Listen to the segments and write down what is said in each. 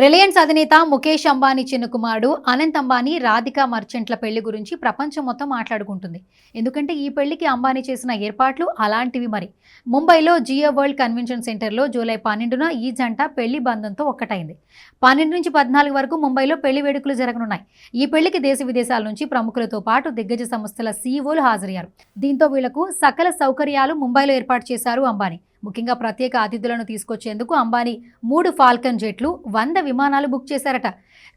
Reliance అధినేత ముఖేష్ అంబానీ చిన్న కుమారుడు అనంత్ అంబానీ రాధికా మర్చెంట్ల పెళ్ళి గురించి ప్రపంచం మొత్తం మాట్లాడుకుంటుంది. ఎందుకంటే ఈ పెళ్ళికి అంబానీ చేసిన ఏర్పాట్లు అలాంటివి మరి. ముంబైలో జియో వరల్డ్ కన్వెన్షన్ సెంటర్లో జూలై పన్నెండున ఈ జంట పెళ్ళి బంధంతో ఒక్కటైంది. పన్నెండు నుంచి పద్నాలుగు వరకు ముంబైలో పెళ్ళి వేడుకలు జరగనున్నాయి. ఈ పెళ్ళికి దేశ విదేశాల నుంచి ప్రముఖులతో పాటు దిగ్గజ సంస్థల సీఈఓలు హాజరయ్యారు. దీంతో వీళ్ళకు సకల సౌకర్యాలు ముంబైలో ఏర్పాటు చేశారు అంబానీ. ముఖ్యంగా ప్రత్యేక అతిథులను తీసుకొచ్చేందుకు అంబానీ మూడు ఫాల్కన్ జెట్లు వంద విమానాలు బుక్ చేశారట.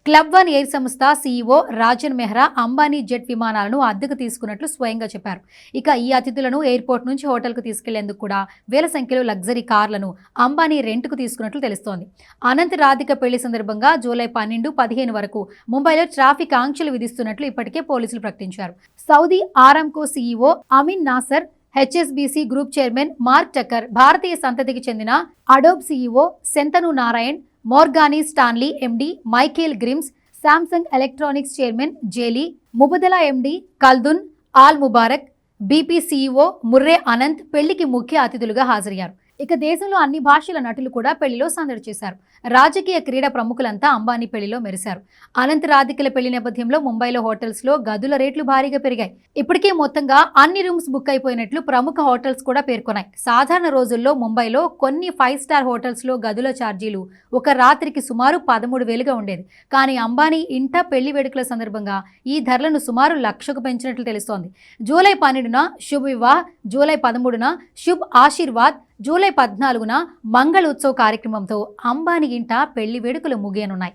క్లబ్ వన్ ఎయిర్ సంస్థ సీఈఓ రాజన్ మెహ్రా అంబానీ జెట్ విమానాలను అద్దెకు తీసుకున్నట్లు స్వయంగా చెప్పారు. ఇక ఈ అతిథులను ఎయిర్పోర్ట్ నుంచి హోటల్కు తీసుకెళ్ళేందుకు కూడా వేల సంఖ్యలో లగ్జరీ కార్లను అంబానీ రెంట్కు తీసుకున్నట్లు తెలుస్తోంది. అనంత్ రాధిక పెళ్ళి సందర్భంగా జూలై పన్నెండు పదిహేను వరకు ముంబైలో ట్రాఫిక్ ఆంక్షలు విధిస్తున్నట్లు ఇప్పటికే పోలీసులు ప్రకటించారు. Saudi Aramco CEO Amin Nasser HSBC group chairman Mark Tucker భారతీయ సంతతికి చెందిన Adobe CEO Shantanu Narayen Morgan Stanley MD Michael Grimes Samsung Electronics chairman Jay Lee Mubadala MD Khaldoon Al Mubarak BP CEO Murray Anant పెళ్ళికి ముఖ్య అతిథులుగా హాజరయ్యారు. ఇక దేశంలో అన్ని భాషల నటులు కూడా పెళ్ళిలో సందడి చేశారు. రాజకీయ క్రీడా ప్రముఖులంతా అంబానీ పెళ్ళిలో మెరిశారు. అనంత రాధికల పెళ్ళి నేపథ్యంలో ముంబైలో హోటల్స్లో గదుల రేట్లు భారీగా పెరిగాయి. ఇప్పటికే మొత్తంగా అన్ని రూమ్స్ బుక్ అయిపోయినట్లు ప్రముఖ హోటల్స్ కూడా పేర్కొన్నాయి. సాధారణ రోజుల్లో ముంబైలో కొన్ని ఫైవ్ స్టార్ హోటల్స్లో గదుల ఛార్జీలు ఒక రాత్రికి సుమారు పదమూడు వేలుగా ఉండేది. కానీ అంబానీ ఇంట పెళ్ళి వేడుకల సందర్భంగా ఈ ధరలను సుమారు లక్షకు పెంచినట్లు తెలుస్తోంది. జూలై పన్నెండున శుభ్ వివాహ్ జూలై పదమూడున శుభ్ ఆశీర్వాద్ జూలై పద్నాలుగున మంగళ ఉత్సవ్ కార్యక్రమంతో అంబానీ ఇంట పెళ్ళి వేడుకలు ముగియనున్నాయి.